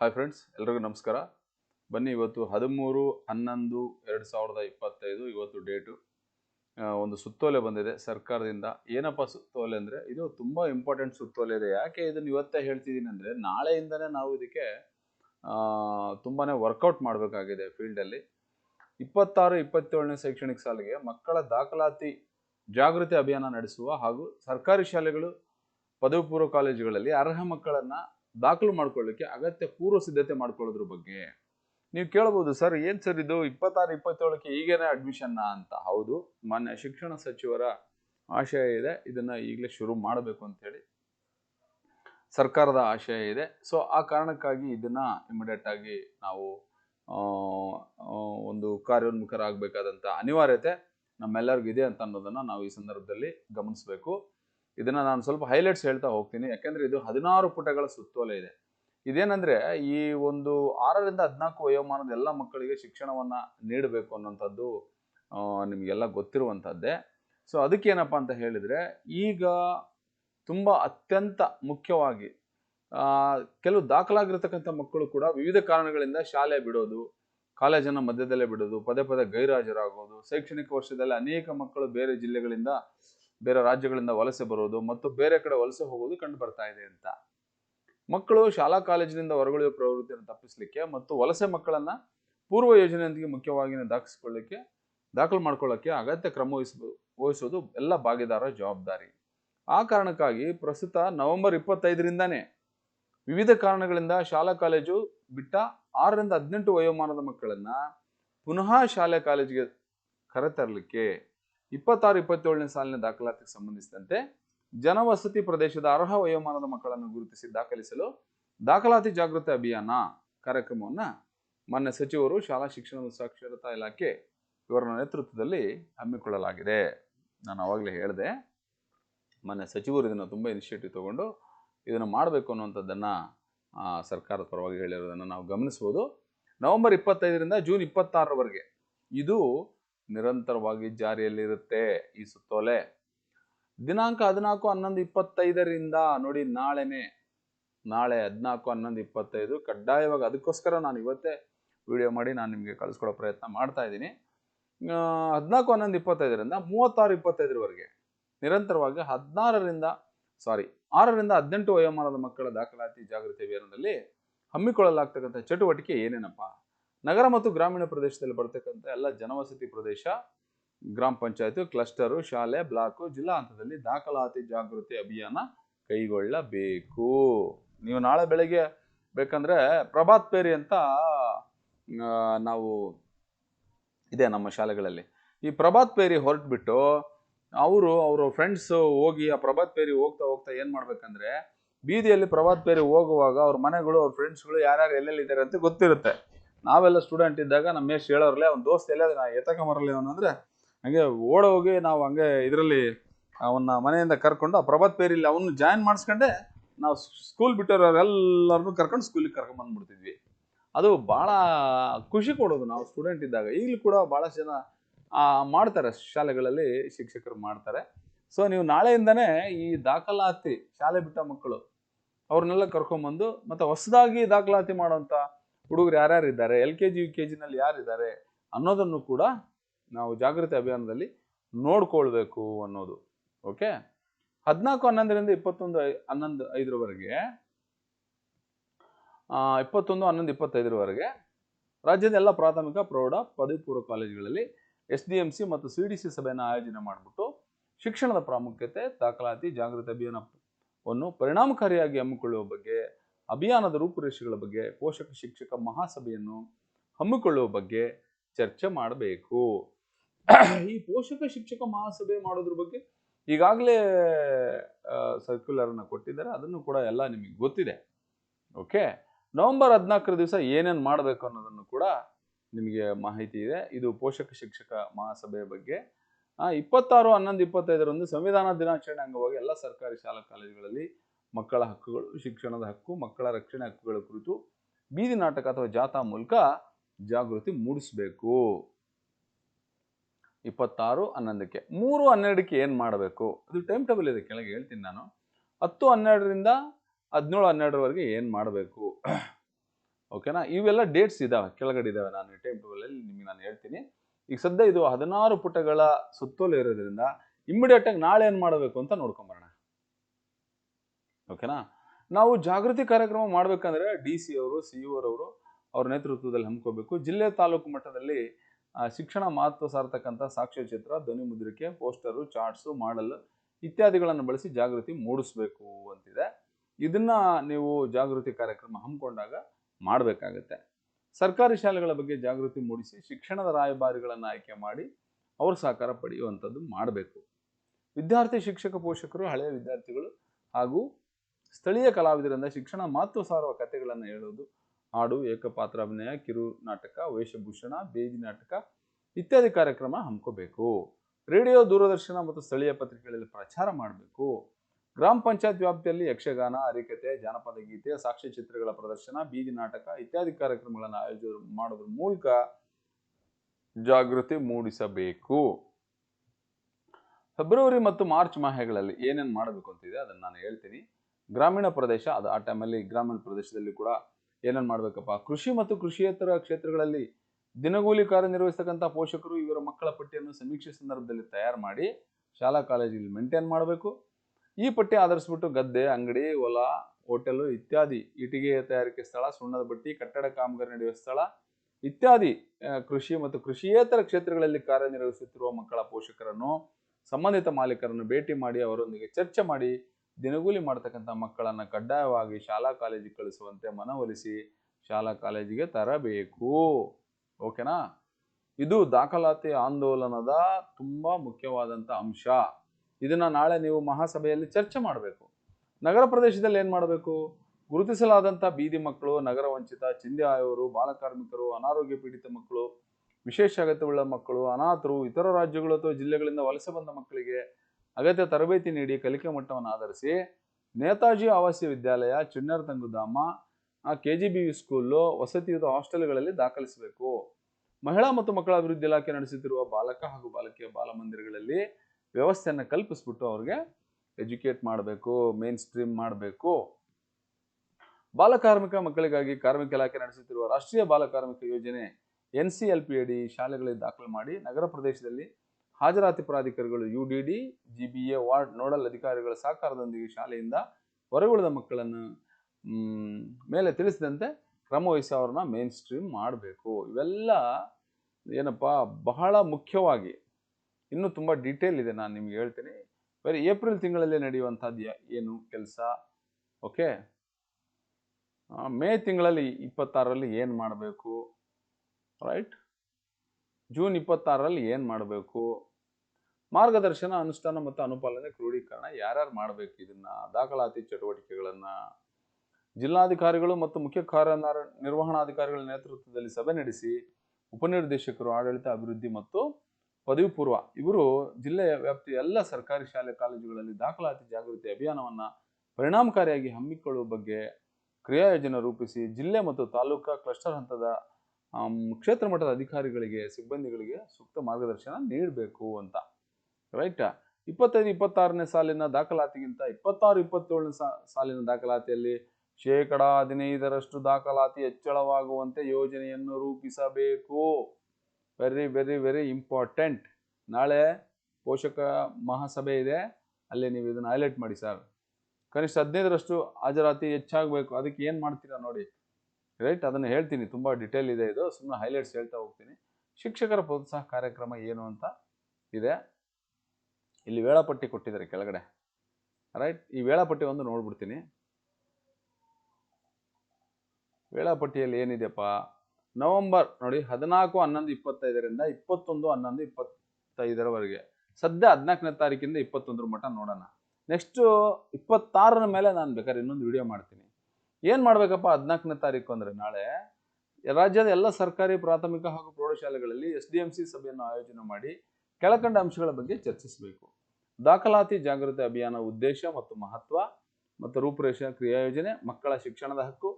Hi friends ಎಲ್ರಿಗೂ ನಮಸ್ಕಾರ. ಬನ್ನಿ ಇವತ್ತು ಹದಿಮೂರು, ಹನ್ನೊಂದು, ಎರಡು ಸಾವಿರದ ಇಪ್ಪತ್ತೈದು ಇವತ್ತು ಡೇಟು ಒಂದು ಸುತ್ತೋಲೆ ಬಂದಿದೆ ಸರ್ಕಾರದಿಂದ. ಏನಪ್ಪ ಸುತ್ತೋಲೆ ಅಂದರೆ, ಇದು ತುಂಬ ಇಂಪಾರ್ಟೆಂಟ್ ಸುತ್ತೋಲೆ ಇದೆ. ಯಾಕೆ ಇದನ್ನು ಇವತ್ತೇ ಹೇಳ್ತಿದ್ದೀನಿ ಅಂದರೆ, ನಾಳೆಯಿಂದನೇ ನಾವು ಇದಕ್ಕೆ ತುಂಬಾ ವರ್ಕೌಟ್ ಮಾಡಬೇಕಾಗಿದೆ ಫೀಲ್ಡಲ್ಲಿ ಇಪ್ಪತ್ತಾರು, ಇಪ್ಪತ್ತೇಳನೇ ಶೈಕ್ಷಣಿಕ ಸಾಲಿಗೆ ಮಕ್ಕಳ ದಾಖಲಾತಿ ಜಾಗೃತಿ ಅಭಿಯಾನ ನಡೆಸುವ ಹಾಗೂ ಸರ್ಕಾರಿ ಶಾಲೆಗಳು ಪದವಿ ಪೂರ್ವ ಕಾಲೇಜುಗಳಲ್ಲಿ ಅರ್ಹ ಮಕ್ಕಳನ್ನು ದಾಖಲು ಮಾಡ್ಕೊಳ್ಳಿಕ್ಕೆ ಅಗತ್ಯ ಪೂರ್ವ ಸಿದ್ಧತೆ ಮಾಡ್ಕೊಳ್ಳೋದ್ರ ಬಗ್ಗೆ. ನೀವು ಕೇಳ್ಬೋದು, ಸರ್, ಏನು ಸರ್ ಇದು? ಇಪ್ಪತ್ತಾರು, ಇಪ್ಪತ್ತೇಳಕ್ಕೆ ಈಗೇನೆ ಅಡ್ಮಿಷನ್ನ ಅಂತ. ಹೌದು, ಮಾನ್ಯ ಶಿಕ್ಷಣ ಸಚಿವರ ಆಶಯ ಇದೆ. ಇದನ್ನ ಈಗಲೇ ಶುರು ಮಾಡಬೇಕು ಅಂತೇಳಿ ಸರ್ಕಾರದ ಆಶಯ ಇದೆ. ಸೊ, ಆ ಕಾರಣಕ್ಕಾಗಿ ಇದನ್ನ ಇಮಿಡಿಯೇಟ್ ಆಗಿ ನಾವು ಒಂದು ಕಾರ್ಯೋನ್ಮುಖರಾಗಬೇಕಾದಂಥ ಅನಿವಾರ್ಯತೆ ನಮ್ಮೆಲ್ಲರಿಗೂ ಇದೆ ಅಂತ ಅನ್ನೋದನ್ನ ನಾವು ಈ ಸಂದರ್ಭದಲ್ಲಿ ಗಮನಿಸಬೇಕು. ಇದನ್ನ ನಾನು ಸ್ವಲ್ಪ ಹೈಲೈಟ್ಸ್ ಹೇಳ್ತಾ ಹೋಗ್ತೀನಿ. ಯಾಕೆಂದರೆ ಇದು ಹದಿನಾರು ಪುಟಗಳ ಸುತ್ತೋಲೆ ಇದೆ. ಇದೇನಂದ್ರೆ ಈ ಒಂದು ಆರರಿಂದ ಹದಿನಾಲ್ಕು ವಯೋಮಾನದ ಎಲ್ಲ ಮಕ್ಕಳಿಗೆ ಶಿಕ್ಷಣವನ್ನ ನೀಡಬೇಕು ಅನ್ನೋಂಥದ್ದು ನಿಮಗೆಲ್ಲ ಗೊತ್ತಿರುವಂಥದ್ದೇ. ಸೊ ಅದಕ್ಕೇನಪ್ಪ ಅಂತ ಹೇಳಿದ್ರೆ, ಈಗ ತುಂಬ ಅತ್ಯಂತ ಮುಖ್ಯವಾಗಿ ಕೆಲವು ದಾಖಲಾಗಿರ್ತಕ್ಕಂಥ ಮಕ್ಕಳು ಕೂಡ ವಿವಿಧ ಕಾರಣಗಳಿಂದ ಶಾಲೆ ಬಿಡೋದು, ಕಾಲೇಜನ್ನು ಮಧ್ಯದಲ್ಲೇ ಬಿಡೋದು, ಪದೇ ಪದೇ ಗೈರಾಜರಾಗೋದು, ಶೈಕ್ಷಣಿಕ ವರ್ಷದಲ್ಲಿ ಅನೇಕ ಮಕ್ಕಳು ಬೇರೆ ಜಿಲ್ಲೆಗಳಿಂದ ಬೇರೆ ರಾಜ್ಯಗಳಿಂದ ವಲಸೆ ಬರೋದು ಮತ್ತು ಬೇರೆ ಕಡೆ ವಲಸೆ ಹೋಗೋದು ಕಂಡು ಬರ್ತಾ ಇದೆ ಅಂತ. ಮಕ್ಕಳು ಶಾಲಾ ಕಾಲೇಜಿನಿಂದ ಹೊರಗುಳಿಯುವ ಪ್ರವೃತ್ತಿಯನ್ನು ತಪ್ಪಿಸಲಿಕ್ಕೆ ಮತ್ತು ವಲಸೆ ಮಕ್ಕಳನ್ನ ಪೂರ್ವ ಯೋಜನೆಯೊಂದಿಗೆ ಮುಖ್ಯವಾಗಿ ದಾಖಲಿಸಿಕೊಳ್ಳಿಕ್ಕೆ, ದಾಖಲು ಮಾಡ್ಕೊಳ್ಳೋಕ್ಕೆ ಅಗತ್ಯ ಕ್ರಮ ವಹಿಸ ವಹಿಸೋದು ಎಲ್ಲ ಭಾಗಿದಾರರ ಜವಾಬ್ದಾರಿ. ಆ ಕಾರಣಕ್ಕಾಗಿ ಪ್ರಸ್ತುತ ನವೆಂಬರ್ ಇಪ್ಪತ್ತೈದರಿಂದಾನೇ ವಿವಿಧ ಕಾರಣಗಳಿಂದ ಶಾಲಾ ಕಾಲೇಜು ಬಿಟ್ಟ ಆರರಿಂದ ಹದಿನೆಂಟು ವಯೋಮಾನದ ಮಕ್ಕಳನ್ನ ಪುನಃ ಶಾಲೆ ಕಾಲೇಜಿಗೆ ಕರೆತರಲಿಕ್ಕೆ ಇಪ್ಪತ್ತಾರು, ಇಪ್ಪತ್ತೇಳನೇ ಸಾಲಿನ ದಾಖಲಾತಿಗೆ ಸಂಬಂಧಿಸಿದಂತೆ ಜನವಸತಿ ಪ್ರದೇಶದ ಅರ್ಹ ವಯೋಮಾನದ ಮಕ್ಕಳನ್ನು ಗುರುತಿಸಿ ದಾಖಲಿಸಲು ದಾಖಲಾತಿ ಜಾಗೃತಿ ಅಭಿಯಾನ ಕಾರ್ಯಕ್ರಮವನ್ನು ಮಾನ್ಯ ಸಚಿವರು ಶಾಲಾ ಶಿಕ್ಷಣ ಸಾಕ್ಷರತಾ ಇಲಾಖೆ ಇವರ ನೇತೃತ್ವದಲ್ಲಿ ಹಮ್ಮಿಕೊಳ್ಳಲಾಗಿದೆ. ನಾನು ಆವಾಗಲೇ ಹೇಳಿದೆ, ಮಾನ್ಯ ಸಚಿವರು ಇದನ್ನು ತುಂಬ ಇನಿಷಿಯೇಟಿವ್ ತಗೊಂಡು ಇದನ್ನು ಮಾಡಬೇಕು ಅನ್ನುವಂಥದ್ದನ್ನು ಸರ್ಕಾರದ ಪರವಾಗಿ ಹೇಳಿರೋದನ್ನು ನಾವು ಗಮನಿಸ್ಬೋದು. ನವೆಂಬರ್ ಇಪ್ಪತ್ತೈದರಿಂದ ಜೂನ್ ಇಪ್ಪತ್ತಾರರವರೆಗೆ ಇದು ನಿರಂತರವಾಗಿ ಜಾರಿಯಲ್ಲಿರುತ್ತೆ ಈ ಸುತ್ತೋಲೆ. ದಿನಾಂಕ ಹದಿನಾಲ್ಕು, ಹನ್ನೊಂದು, ಇಪ್ಪತ್ತೈದರಿಂದ ನೋಡಿ ನಾಳೆನೆ. ನಾಳೆ ಹದಿನಾಲ್ಕು, ಹನ್ನೊಂದು, ಇಪ್ಪತ್ತೈದು. ಕಡ್ಡಾಯವಾಗಿ ಅದಕ್ಕೋಸ್ಕರ ನಾನು ಇವತ್ತೇ ವಿಡಿಯೋ ಮಾಡಿ ನಾನು ನಿಮಗೆ ಕಳಿಸ್ಕೊಡೋ ಪ್ರಯತ್ನ ಮಾಡ್ತಾ ಇದ್ದೀನಿ. ಹದಿನಾಲ್ಕು, ಹನ್ನೊಂದು, ಇಪ್ಪತ್ತೈದರಿಂದ ಮೂವತ್ತಾರು, ಇಪ್ಪತ್ತೈದರವರೆಗೆ ನಿರಂತರವಾಗಿ ಹದಿನಾರರಿಂದ ಸಾರಿ ಆರರಿಂದ ಹದಿನೆಂಟು ವಯೋಮಾನದ ಮಕ್ಕಳ ದಾಖಲಾತಿ ಜಾಗೃತಿ ಅಭಿಯಾನದಲ್ಲಿ ಹಮ್ಮಿಕೊಳ್ಳಲಾಗ್ತಕ್ಕಂಥ ಚಟುವಟಿಕೆ ಏನೇನಪ್ಪ? ನಗರ ಮತ್ತು ಗ್ರಾಮೀಣ ಪ್ರದೇಶದಲ್ಲಿ ಬರ್ತಕ್ಕಂಥ ಎಲ್ಲ ಜನವಸತಿ ಪ್ರದೇಶ, ಗ್ರಾಮ ಪಂಚಾಯತ್ ಕ್ಲಸ್ಟರು ಶಾಲೆ, ಬ್ಲಾಕು, ಜಿಲ್ಲಾ ಹಂತದಲ್ಲಿ ದಾಖಲಾತಿ ಜಾಗೃತಿ ಅಭಿಯಾನ ಕೈಗೊಳ್ಳಬೇಕು. ನೀವು ನಾಳೆ ಬೆಳಗ್ಗೆ ಬೇಕಂದ್ರೆ ಪ್ರಭಾತ್ ಪೇರಿ ಅಂತ ನಾವು ಇದೆ ನಮ್ಮ ಶಾಲೆಗಳಲ್ಲಿ. ಈ ಪ್ರಭಾತ್ ಪೇರಿ ಹೊರಟ್ಬಿಟ್ಟು ಅವರು ಅವರು ಫ್ರೆಂಡ್ಸ್ ಹೋಗಿ ಆ ಪ್ರಭಾತ್ ಪೇರಿ ಹೋಗ್ತಾ ಹೋಗ್ತಾ ಏನು ಮಾಡ್ಬೇಕಂದ್ರೆ, ಬೀದಿಯಲ್ಲಿ ಪ್ರಭಾತ್ ಪೇರಿ ಹೋಗುವಾಗ ಅವ್ರ ಮನೆಗಳು, ಅವ್ರ ಫ್ರೆಂಡ್ಸ್ಗಳು ಯಾರ್ಯಾರು ಎಲ್ಲೆಲ್ಲಿದ್ದಾರೆ ಅಂತ ಗೊತ್ತಿರುತ್ತೆ. ನಾವೆಲ್ಲ ಸ್ಟೂಡೆಂಟ್ ಇದ್ದಾಗ ನಮ್ಮ ಮೇಸ್ಟ್ ಹೇಳೋರ್ಲೆ, ಅವ್ನ ದೋಸ್ತ ಎಲ್ಲ ನಾ ಎತ್ತಕೊಂಬರಲಿ ಅವನಂದ್ರೆ ಹಂಗೆ ಓಡೋಗಿ ನಾವು ಹಂಗೆ ಇದರಲ್ಲಿ ಅವನ್ನ ಮನೆಯಿಂದ ಕರ್ಕೊಂಡು, ಆ ಪ್ರಭಾತ್ ಪೇರಿಲಿ ಅವನು ಜಾಯಿನ್ ಮಾಡಿಸ್ಕೊಂಡೆ, ನಾವು ಸ್ಕೂಲ್ ಬಿಟ್ಟವ್ರೆಲ್ಲರನ್ನೂ ಕರ್ಕೊಂಡು ಸ್ಕೂಲಿಗೆ ಕರ್ಕೊಂಬಂದ್ಬಿಡ್ತಿದ್ವಿ ಅದು ಭಾಳ ಖುಷಿ ಕೊಡೋದು ನಾವು ಸ್ಟೂಡೆಂಟ್ ಇದ್ದಾಗ. ಈಗಲೂ ಕೂಡ ಭಾಳಷ್ಟು ಜನ ಮಾಡ್ತಾರೆ ಶಾಲೆಗಳಲ್ಲಿ ಶಿಕ್ಷಕರು ಮಾಡ್ತಾರೆ. ಸೊ ನೀವು ನಾಳೆಯಿಂದನೇ ಈ ದಾಖಲಾತಿ ಶಾಲೆ ಬಿಟ್ಟ ಮಕ್ಕಳು, ಅವ್ರನ್ನೆಲ್ಲ ಕರ್ಕೊಂಬಂದು ಮತ್ತು ಹೊಸದಾಗಿ ದಾಖಲಾತಿ ಮಾಡೋಂಥ ಹುಡುಗರು ಯಾರ್ಯಾರು ಇದ್ದಾರೆ L K G, U K ಜಿನಲ್ಲಿ ಯಾರಿದ್ದಾರೆ ಅನ್ನೋದನ್ನು ಕೂಡ ನಾವು ಜಾಗೃತಿ ಅಭಿಯಾನದಲ್ಲಿ ನೋಡ್ಕೊಳ್ಬೇಕು ಅನ್ನೋದು ಓಕೆ ಹದಿನಾಲ್ಕು, ಹನ್ನೊಂದರಿಂದ ಇಪ್ಪತ್ತೊಂದು, ಹನ್ನೊಂದು, ಐದರವರೆಗೆ ಇಪ್ಪತ್ತೊಂದು, ಹನ್ನೊಂದು, ಇಪ್ಪತ್ತೈದರವರೆಗೆ ರಾಜ್ಯದ ಎಲ್ಲ ಪ್ರಾಥಮಿಕ, ಪ್ರೌಢ ಪದವಿ ಪೂರ್ವ ಕಾಲೇಜುಗಳಲ್ಲಿ ಎಸ್ ಡಿ ಎಂ ಸಿ ಮತ್ತು ಸಿ ಡಿ ಸಿ ಸಭೆಯನ್ನು ಆಯೋಜನೆ ಮಾಡಿಬಿಟ್ಟು ಶಿಕ್ಷಣದ ಪ್ರಾಮುಖ್ಯತೆ, ದಾಖಲಾತಿ, ಜಾಗೃತಿ ಅಭಿಯಾನವನ್ನು ಪರಿಣಾಮಕಾರಿಯಾಗಿ ಹಮ್ಮಿಕೊಳ್ಳುವ ಬಗ್ಗೆ ಅಭಿಯಾನದ ರೂಪುರೇಷೆಗಳ ಬಗ್ಗೆ ಪೋಷಕ, ಶಿಕ್ಷಕ ಮಹಾಸಭೆಯನ್ನು ಹಮ್ಮಿಕೊಳ್ಳುವ ಬಗ್ಗೆ ಚರ್ಚೆ ಮಾಡಬೇಕು. ಈ ಪೋಷಕ, ಶಿಕ್ಷಕ ಮಹಾಸಭೆ ಮಾಡೋದ್ರ ಬಗ್ಗೆ ಈಗಾಗಲೇ ಸರ್ಕ್ಯುಲರ್ ಅನ್ನು ಕೊಟ್ಟಿದ್ದಾರೆ. ಅದನ್ನು ಕೂಡ ಎಲ್ಲ ನಿಮಗೆ ಗೊತ್ತಿದೆ. ಓಕೆ? ನವೆಂಬರ್ ಹದಿನಾಲ್ಕರ ದಿವಸ ಏನೇನು ಮಾಡಬೇಕು ಅನ್ನೋದನ್ನು ಕೂಡ ನಿಮಗೆ ಮಾಹಿತಿ ಇದೆ. ಇದು ಪೋಷಕ, ಶಿಕ್ಷಕ ಮಹಾಸಭೆಯ ಬಗ್ಗೆ. ಇಪ್ಪತ್ತಾರು, ಹನ್ನೊಂದು, ಇಪ್ಪತ್ತೈದರಂದು ಸಂವಿಧಾನ ದಿನಾಚರಣೆ ಅಂಗವಾಗಿ ಎಲ್ಲ ಸರ್ಕಾರಿ ಶಾಲಾ ಕಾಲೇಜುಗಳಲ್ಲಿ ಮಕ್ಕಳ ಹಕ್ಕುಗಳು, ಶಿಕ್ಷಣದ ಹಕ್ಕು, ಮಕ್ಕಳ ರಕ್ಷಣೆ ಹಕ್ಕುಗಳ ಕುರಿತು ಬೀದಿ ನಾಟಕ ಅಥವಾ ಜಾಥಾ ಮೂಲಕ ಜಾಗೃತಿ ಮೂಡಿಸಬೇಕು. ಇಪ್ಪತ್ತಾರು ಹನ್ನೊಂದಕ್ಕೆ. ಮೂರು ಹನ್ನೆರಡಕ್ಕೆ ಏನು ಮಾಡಬೇಕು? ಅದು ಟೈಮ್ ಟೇಬಲ್ ಇದೆ, ಕೆಳಗೆ ಹೇಳ್ತೀನಿ ನಾನು. ಹತ್ತು ಹನ್ನೆರಡರಿಂದ ಹದಿನೇಳು ಹನ್ನೆರಡರವರೆಗೆ ಏನು ಮಾಡಬೇಕು? ಓಕೆನಾ? ಇವೆಲ್ಲ ಡೇಟ್ಸ್ ಇದಾವೆ, ಕೆಳಗಡೆ ಇದ್ದಾವೆ ನಾನು ಟೈಮ್ ಟೇಬಲಲ್ಲಿ ನಿಮಗೆ ನಾನು ಹೇಳ್ತೀನಿ. ಈಗ ಸದ್ಯ ಇದು ಹದಿನಾರು ಪುಟಗಳ ಸುತ್ತೋಲೆ ಇರೋದ್ರಿಂದ ಇಮ್ಮಿಡಿಯೇಟ್ ಆಗಿ ನಾಳೆ ಏನು ಮಾಡಬೇಕು ಅಂತ ನೋಡ್ಕೊಂಬರೋಣ ಓಕೆನಾ ನಾವು ಜಾಗೃತಿ ಕಾರ್ಯಕ್ರಮ ಮಾಡಬೇಕಂದ್ರೆ ಡಿ ಸಿ ಅವರು ಸಿ ಅವರು ಅವ್ರ ನೇತೃತ್ವದಲ್ಲಿ ಹಮ್ಮಿಕೋಬೇಕು ಜಿಲ್ಲೆ ತಾಲೂಕು ಮಟ್ಟದಲ್ಲಿ ಶಿಕ್ಷಣ ಮಹತ್ವ ಸಾರ್ತಕ್ಕಂಥ ಸಾಕ್ಷ್ಯಚಿತ್ರ ಧ್ವನಿ ಮುದ್ರಿಕೆ, ಪೋಸ್ಟರು ಚಾರ್ಟ್ಸು ಮಾಡಲ್ ಇತ್ಯಾದಿಗಳನ್ನು ಬಳಸಿ ಜಾಗೃತಿ ಮೂಡಿಸ್ಬೇಕು ಅಂತಿದೆ. ಇದನ್ನ ನೀವು ಜಾಗೃತಿ ಕಾರ್ಯಕ್ರಮ ಹಮ್ಮಿಕೊಂಡಾಗ ಮಾಡಬೇಕಾಗತ್ತೆ. ಸರ್ಕಾರಿ ಶಾಲೆಗಳ ಬಗ್ಗೆ ಜಾಗೃತಿ ಮೂಡಿಸಿ, ಶಿಕ್ಷಣದ ರಾಯಭಾರಿಗಳನ್ನು ಆಯ್ಕೆ ಮಾಡಿ ಅವ್ರ ಸಹಕಾರ ಪಡೆಯುವಂಥದ್ದು ಮಾಡಬೇಕು. ವಿದ್ಯಾರ್ಥಿ, ಶಿಕ್ಷಕ, ಪೋಷಕರು, ಹಳೆಯ ವಿದ್ಯಾರ್ಥಿಗಳು ಹಾಗೂ ಸ್ಥಳೀಯ ಕಲಾವಿದರಿಂದ ಶಿಕ್ಷಣ ಮಾತು ಸಾರುವ ಕಥೆಗಳನ್ನು ಹೇಳೋದು, ಹಾಡು ಏಕಪಾತ್ರಾಭಿನಯ ಕಿರು ನಾಟಕ, ವೇಷಭೂಷಣ, ಬೇದಿ ನಾಟಕ ಇತ್ಯಾದಿ ಕಾರ್ಯಕ್ರಮ ಹಮ್ಮಿಕೋಬೇಕು ರೇಡಿಯೋ ದೂರದರ್ಶನ ಮತ್ತು ಸ್ಥಳೀಯ ಪತ್ರಿಕೆಗಳಲ್ಲಿ ಪ್ರಚಾರ ಮಾಡಬೇಕು. ಗ್ರಾಮ ಪಂಚಾಯತ್ ವ್ಯಾಪ್ತಿಯಲ್ಲಿ ಯಕ್ಷಗಾನ ಹರಿಕತೆ ಜಾನಪದ ಗೀತೆ ಸಾಕ್ಷ್ಯಚಿತ್ರಗಳ ಪ್ರದರ್ಶನ, ಬೀದಿ ನಾಟಕ ಇತ್ಯಾದಿ ಕಾರ್ಯಕ್ರಮಗಳನ್ನು ಆಯೋಜನೆ ಮಾಡೋದ್ರ ಮೂಲಕ ಜಾಗೃತಿ ಮೂಡಿಸಬೇಕು. ಫೆಬ್ರವರಿ ಮತ್ತು ಮಾರ್ಚ್ ಮಾಹೆಗಳಲ್ಲಿ ಏನೇನು ಮಾಡಬೇಕು ಅಂತಿದೆ ಅದನ್ನು ನಾನು ಹೇಳ್ತೀನಿ. ಗ್ರಾಮೀಣ ಪ್ರದೇಶ, ಅದು ಆ ಟೈಮಲ್ಲಿ ಗ್ರಾಮೀಣ ಪ್ರದೇಶದಲ್ಲಿ ಕೂಡ ಏನೇನು ಮಾಡಬೇಕಪ್ಪ? ಕೃಷಿ ಮತ್ತು ಕೃಷಿಯೇತರ ಕ್ಷೇತ್ರಗಳಲ್ಲಿ ದಿನಗೂಲಿ ಕಾರ್ಯನಿರ್ವಹಿಸ್ತಕ್ಕಂಥ ಪೋಷಕರು ಇವರ ಮಕ್ಕಳ ಪಟ್ಟಿಯನ್ನು ಸಮೀಕ್ಷೆ ಸಂದರ್ಭದಲ್ಲಿ ತಯಾರು ಮಾಡಿ ಶಾಲಾ ಕಾಲೇಜಲ್ಲಿ ಮೇಂಟೈನ್ ಮಾಡಬೇಕು. ಈ ಪಟ್ಟಿ ಆಧರಿಸ್ಬಿಟ್ಟು ಗದ್ದೆ, ಅಂಗಡಿ, ಹೊಲ, ಹೋಟೆಲು ಇತ್ಯಾದಿ ಇಟಿಗೆ ತಯಾರಿಕೆ ಸ್ಥಳ, ಸುಣ್ಣದ ಬಟ್ಟಿ, ಕಟ್ಟಡ ಕಾಮಗಾರಿ ನಡೆಯುವ ಸ್ಥಳ ಇತ್ಯಾದಿ ಕೃಷಿ ಮತ್ತು ಕೃಷಿಯೇತರ ಕ್ಷೇತ್ರಗಳಲ್ಲಿ ಕಾರ್ಯನಿರ್ವಹಿಸುತ್ತಿರುವ ಮಕ್ಕಳ ಪೋಷಕರನ್ನು, ಸಂಬಂಧಿತ ಮಾಲೀಕರನ್ನು ಭೇಟಿ ಮಾಡಿ ಅವರೊಂದಿಗೆ ಚರ್ಚೆ ಮಾಡಿ ದಿನಗೂಲಿ ಮಾಡ್ತಕ್ಕಂಥ ಮಕ್ಕಳನ್ನು ಕಡ್ಡಾಯವಾಗಿ ಶಾಲಾ ಕಾಲೇಜಿಗೆ ಕಳಿಸುವಂತೆ ಮನವೊಲಿಸಿ ಶಾಲಾ ಕಾಲೇಜಿಗೆ ತರಬೇಕು. ಓಕೆನಾ? ಇದು ದಾಖಲಾತಿ ಆಂದೋಲನದ ತುಂಬಾ ಮುಖ್ಯವಾದಂಥ ಅಂಶ. ಇದನ್ನ ನಾಳೆ ನೀವು ಮಹಾಸಭೆಯಲ್ಲಿ ಚರ್ಚೆ ಮಾಡಬೇಕು. ನಗರ ಪ್ರದೇಶದಲ್ಲಿ ಏನು ಮಾಡಬೇಕು? ಗುರುತಿಸಲಾದಂಥ ಬೀದಿ ಮಕ್ಕಳು, ನಗರ ವಂಚಿತ, ಚಿಂದಿ ಆಯೋರು ಬಾಲಕಾರ್ಮಿಕರು ಅನಾರೋಗ್ಯ ಪೀಡಿತ ಮಕ್ಕಳು, ವಿಶೇಷ ಅಗತ್ಯವುಳ್ಳ ಮಕ್ಕಳು, ಅನಾಥರು, ಇತರ ರಾಜ್ಯಗಳು ಅಥವಾ ಜಿಲ್ಲೆಗಳಿಂದ ವಲಸೆ ಬಂದ ಮಕ್ಕಳಿಗೆ ಅಗತ್ಯ ತರಬೇತಿ ನೀಡಿ ಕಲಿಕೆ ಮಟ್ಟವನ್ನು ಆಧರಿಸಿ ನೇತಾಜಿ ಆವಾಸ್ಯ ವಿದ್ಯಾಲಯ, ಚಿಣ್ಣರ ತಂಗುದಾಮ K G B V school ವಸತಿಯುತ ಹಾಸ್ಟೆಲ್ಗಳಲ್ಲಿ ದಾಖಲಿಸಬೇಕು. ಮಹಿಳಾ ಮತ್ತು ಮಕ್ಕಳ ಅಭಿವೃದ್ಧಿ ಇಲಾಖೆ ನಡೆಸುತ್ತಿರುವ ಬಾಲಕ ಹಾಗೂ ಬಾಲಕಿಯ ಬಾಲಮಂದಿರಗಳಲ್ಲಿ ವ್ಯವಸ್ಥೆಯನ್ನು ಕಲ್ಪಿಸ್ಬಿಟ್ಟು ಅವ್ರಿಗೆ ಎಜುಕೇಟ್ ಮಾಡಬೇಕು ಮೇನ್ ಸ್ಟ್ರೀಮ್ ಮಾಡಬೇಕು ಬಾಲಕಾರ್ಮಿಕ ಮಕ್ಕಳಿಗಾಗಿ ಕಾರ್ಮಿಕ ಇಲಾಖೆ ನಡೆಸುತ್ತಿರುವ ರಾಷ್ಟ್ರೀಯ ಬಾಲಕಾರ್ಮಿಕ ಯೋಜನೆ ಎನ್ ಸಿ ಎಲ್ ಪಿ ಅಡಿ ಶಾಲೆಗಳಲ್ಲಿ ದಾಖಲು ಮಾಡಿ ನಗರ ಪ್ರದೇಶದಲ್ಲಿ ಹಾಜರಾತಿ ಪ್ರಾಧಿಕಾರಿಗಳು U D D G B A ward nodal ಅಧಿಕಾರಿಗಳ ಸಹಕಾರದೊಂದಿಗೆ ಶಾಲೆಯಿಂದ ಹೊರಗುಳಿದ ಮಕ್ಕಳನ್ನು ಮೇಲೆ ತಿಳಿಸಿದಂತೆ ಕ್ರಮವಹಿಸಿ ಅವ್ರನ್ನ ಮೇನ್ ಸ್ಟ್ರೀಮ್ ಮಾಡಬೇಕು. ಇವೆಲ್ಲ ಏನಪ್ಪ, ಬಹಳ ಮುಖ್ಯವಾಗಿ, ಇನ್ನೂ ತುಂಬ ಡೀಟೇಲ್ ಇದೆ ನಾನು ನಿಮ್ಗೆ ಹೇಳ್ತೀನಿ. ಬರೀ ಏಪ್ರಿಲ್ ತಿಂಗಳಲ್ಲೇ ನಡೆಯುವಂಥದ್ದು ಏನು ಕೆಲಸ? ಓಕೆ? ಮೇ ತಿಂಗಳಲ್ಲಿ ಇಪ್ಪತ್ತಾರರಲ್ಲಿ ಏನು ಮಾಡಬೇಕು? ರೈಟ್? ಜೂನ್ ಇಪ್ಪತ್ತಾರರಲ್ಲಿ ಏನು ಮಾಡಬೇಕು? ಮಾರ್ಗದರ್ಶನ, ಅನುಷ್ಠಾನ ಮತ್ತು ಅನುಪಾಲನೆ ಕ್ರೋಢೀಕರಣ ಯಾರ್ಯಾರು ಮಾಡಬೇಕು? ಇದನ್ನ ದಾಖಲಾತಿ ಚಟುವಟಿಕೆಗಳನ್ನು ಜಿಲ್ಲಾಧಿಕಾರಿಗಳು ಮತ್ತು ಮುಖ್ಯ ಕಾರ್ಯ ನಿರ್ವಹಣಾಧಿಕಾರಿಗಳ ನೇತೃತ್ವದಲ್ಲಿ ಸಭೆ ನಡೆಸಿ ಉಪನಿರ್ದೇಶಕರು, ಆಡಳಿತ, ಅಭಿವೃದ್ಧಿ ಮತ್ತು ಪದವಿ ಪೂರ್ವ ಇವರು ಜಿಲ್ಲೆಯ ವ್ಯಾಪ್ತಿಯ ಎಲ್ಲ ಸರ್ಕಾರಿ ಶಾಲೆ, ಕಾಲೇಜುಗಳಲ್ಲಿ ದಾಖಲಾತಿ ಜಾಗೃತಿ ಅಭಿಯಾನವನ್ನು ಪರಿಣಾಮಕಾರಿಯಾಗಿ ಹಮ್ಮಿಕೊಳ್ಳುವ ಬಗ್ಗೆ ಕ್ರಿಯಾ ಯೋಜನೆ ರೂಪಿಸಿ ಜಿಲ್ಲೆ ಮತ್ತು ತಾಲೂಕಾ ಕ್ಲಸ್ಟರ್ ಹಂತದ ಕ್ಷೇತ್ರ ಮಟ್ಟದ ಅಧಿಕಾರಿಗಳಿಗೆ, ಸಿಬ್ಬಂದಿಗಳಿಗೆ ಸೂಕ್ತ ಮಾರ್ಗದರ್ಶನ ನೀಡಬೇಕು ಅಂತ. ರೈಟ್ ಇಪ್ಪತ್ತೈದು, ಇಪ್ಪತ್ತಾರನೇ ಸಾಲಿನ ದಾಖಲಾತಿಗಿಂತ ಇಪ್ಪತ್ತಾರು, ಇಪ್ಪತ್ತೇಳನೇ ಸಾಲಿನ ದಾಖಲಾತಿಯಲ್ಲಿ ಶೇಕಡ ಹದಿನೈದರಷ್ಟು ದಾಖಲಾತಿ ಹೆಚ್ಚಳವಾಗುವಂತೆ ಯೋಜನೆಯನ್ನು ರೂಪಿಸಬೇಕು. ವೆರಿ ವೆರಿ ವೆರಿ ಇಂಪಾರ್ಟೆಂಟ್ ನಾಳೆ ಪೋಷಕ ಮಹಾಸಭೆ ಇದೆ. ಅಲ್ಲಿ ನೀವು ಇದನ್ನು ಹೈಲೈಟ್ ಮಾಡಿ ಸರ್ ಕನಿಷ್ಠ ಹದಿನೈದರಷ್ಟು ಹಾಜರಾತಿ ಹೆಚ್ಚಾಗಬೇಕು. ಅದಕ್ಕೆ ಏನು ಮಾಡ್ತೀರಾ ನೋಡಿ. ರೈಟ್ ಅದನ್ನು ಹೇಳ್ತೀನಿ. ತುಂಬ ಡಿಟೇಲ್ ಇದೆ ಇದು. ಸುಮ್ಮನೆ ಹೈಲೈಟ್ಸ್ ಹೇಳ್ತಾ ಹೋಗ್ತೀನಿ. ಶಿಕ್ಷಕರ ಪ್ರೋತ್ಸಾಹ ಕಾರ್ಯಕ್ರಮ ಏನು ಅಂತ ಇದೆ. ಇಲ್ಲಿ ವೇಳಾಪಟ್ಟಿ ಕೊಟ್ಟಿದ್ದಾರೆ ಕೆಳಗಡೆ. ರೈಟ್ ಈ ವೇಳಾಪಟ್ಟಿ ಒಂದು ನೋಡ್ಬಿಡ್ತೀನಿ. ವೇಳಾಪಟ್ಟಿಯಲ್ಲಿ ಏನಿದೆಯಪ್ಪ? ನವೆಂಬರ್ ನೋಡಿ, ಹದಿನಾಲ್ಕು, ಹನ್ನೊಂದು, ಇಪ್ಪತ್ತೈದರಿಂದ ಇಪ್ಪತ್ತೊಂದು, ಹನ್ನೊಂದು, ಇಪ್ಪತ್ತೈದರವರೆಗೆ. ಸದ್ಯ ಹದಿನಾಲ್ಕನೇ ತಾರೀಕಿಂದ ಇಪ್ಪತ್ತೊಂದರ ಮಟ್ಟ ನೋಡೋಣ. ನೆಕ್ಸ್ಟು ಇಪ್ಪತ್ತಾರರ ಮೇಲೆ ನಾನು ಬೇಕಾದ್ರೆ ಇನ್ನೊಂದು ವಿಡಿಯೋ ಮಾಡ್ತೀನಿ. ಏನು ಮಾಡಬೇಕಪ್ಪ ಹದಿನಾಲ್ಕನೇ ತಾರೀಕು ಅಂದರೆ ನಾಳೆ? ರಾಜ್ಯದ ಎಲ್ಲ ಸರ್ಕಾರಿ, ಪ್ರಾಥಮಿಕ ಹಾಗೂ ಪ್ರೌಢಶಾಲೆಗಳಲ್ಲಿ ಎಸ್ ಡಿ ಎಂ ಸಿ ಸಭೆಯನ್ನು ಆಯೋಜನೆ ಮಾಡಿ ಕೆಳಕಂಡ ಅಂಶಗಳ ಬಗ್ಗೆ ಚರ್ಚಿಸಬೇಕು. ದಾಖಲಾತಿ, ಜಾಗೃತಿ ಅಭಿಯಾನ ಉದ್ದೇಶ ಮತ್ತು ಮಹತ್ವ ಮತ್ತು ರೂಪುರೇಷ ಕ್ರಿಯಾಯೋಜನೆ ಮಕ್ಕಳ ಶಿಕ್ಷಣದ ಹಕ್ಕು,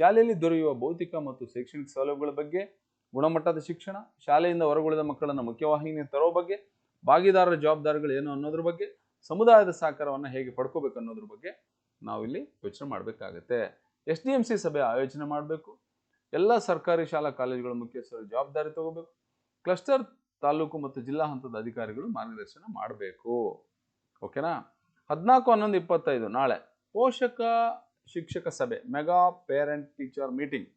ಶಾಲೆಯಲ್ಲಿ ದೊರೆಯುವ ಭೌತಿಕ ಮತ್ತು ಶೈಕ್ಷಣಿಕ ಸೌಲಭ್ಯಗಳ ಬಗ್ಗೆ, ಗುಣಮಟ್ಟದ ಶಿಕ್ಷಣ, ಶಾಲೆಯಿಂದ ಹೊರಗುಳಿದ ಮಕ್ಕಳನ್ನು ಮುಖ್ಯವಾಹಿನಿಗೆ ತರೋ ಬಗ್ಗೆ, ಭಾಗಿದಾರರ ಜವಾಬ್ದಾರಿಗಳು ಏನು ಅನ್ನೋದ್ರ ಬಗ್ಗೆ, ಸಮುದಾಯದ ಸಹಕಾರವನ್ನು ಹೇಗೆ ಪಡ್ಕೋಬೇಕು ಅನ್ನೋದ್ರ ಬಗ್ಗೆ ನಾವಿಲ್ಲಿ ಯೋಚನೆ ಮಾಡಬೇಕಾಗತ್ತೆ. ಎಸ್ ಡಿ ಎಂ ಸಿ ಸಭೆ ಆಯೋಜನೆ ಮಾಡಬೇಕು. ಎಲ್ಲ ಸರ್ಕಾರಿ ಶಾಲಾ ಕಾಲೇಜುಗಳ ಮುಖ್ಯಸ್ಥರು ಜವಾಬ್ದಾರಿ ತಗೋಬೇಕು. ಕ್ಲಸ್ಟರ್ ತಾಲೂಕು ಮತ್ತು ಜಿಲ್ಲಾ ಹಂತದ ಅಧಿಕಾರಿಗಳು ಮಾರ್ಗದರ್ಶನ ಮಾಡಬೇಕು. ಓಕೆನಾ? ಹದಿನಾಲ್ಕು ಹನ್ನೊಂದು ಇಪ್ಪತ್ತೈದು ನಾಳೆ ಪೋಷಕ ಶಿಕ್ಷಕ ಸಭೆ, ಮೆಗಾ ಪೇರೆಂಟ್ ಟೀಚರ್ ಮೀಟಿಂಗ್.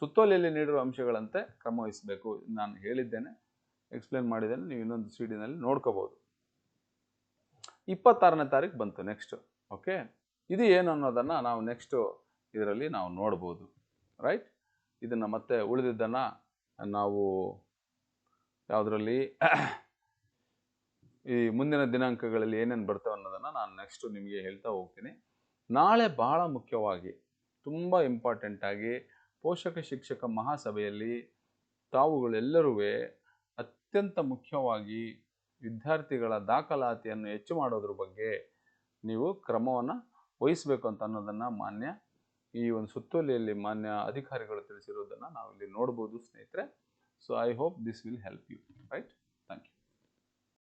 ಸುತ್ತೋಲೆಯಲ್ಲಿ ನೀಡಿರುವ ಅಂಶಗಳಂತೆ ಕ್ರಮವಹಿಸಬೇಕು ನಾನು ಹೇಳಿದ್ದೇನೆ, ಎಕ್ಸ್ಪ್ಲೇನ್ ಮಾಡಿದ್ದೇನೆ, ನೀವು ಇನ್ನೊಂದು ಸಿ ಡಿನಲ್ಲಿ ನೋಡ್ಕೋಬೋದು. ಇಪ್ಪತ್ತಾರನೇ ತಾರೀಕು ಬಂತು ನೆಕ್ಸ್ಟ್, ಓಕೆ? ಇದು ಏನು ಅನ್ನೋದನ್ನು ನಾವು ನೆಕ್ಸ್ಟು ಇದರಲ್ಲಿ ನಾವು ನೋಡ್ಬೋದು ರೈಟ್ ಇದನ್ನು ಮತ್ತೆ ಉಳಿದಿದ್ದನ್ನು ನಾವು ಯಾವುದರಲ್ಲಿ ಈ ಮುಂದಿನ ದಿನಾಂಕಗಳಲ್ಲಿ ಏನೇನು ಬರ್ತವೆ ಅನ್ನೋದನ್ನು ನಾನು ನೆಕ್ಸ್ಟು ನಿಮಗೆ ಹೇಳ್ತಾ ಹೋಗ್ತೀನಿ. ನಾಳೆ ಬಹಳ ಮುಖ್ಯವಾಗಿ ತುಂಬ ಇಂಪಾರ್ಟೆಂಟಾಗಿ ಪೋಷಕ, ಶಿಕ್ಷಕ ಮಹಾಸಭೆಯಲ್ಲಿ ತಾವುಗಳೆಲ್ಲರೂ ಅತ್ಯಂತ ಮುಖ್ಯವಾಗಿ ವಿದ್ಯಾರ್ಥಿಗಳ ದಾಖಲಾತಿಯನ್ನು ಹೆಚ್ಚು ಮಾಡೋದ್ರ ಬಗ್ಗೆ ನೀವು ಕ್ರಮವನ್ನು ವಹಿಸಬೇಕು ಅಂತ ಅನ್ನೋದನ್ನು ಮಾನ್ಯ ಈ ಒಂದು ಸುತ್ತೋಲೆಯಲ್ಲಿ ಮಾನ್ಯ ಅಧಿಕಾರಿಗಳು ತಿಳಿಸಿರೋದನ್ನು ನಾವು ಇಲ್ಲಿ ನೋಡ್ಬೋದು ಸ್ನೇಹಿತರೆ. So I hope this will help you right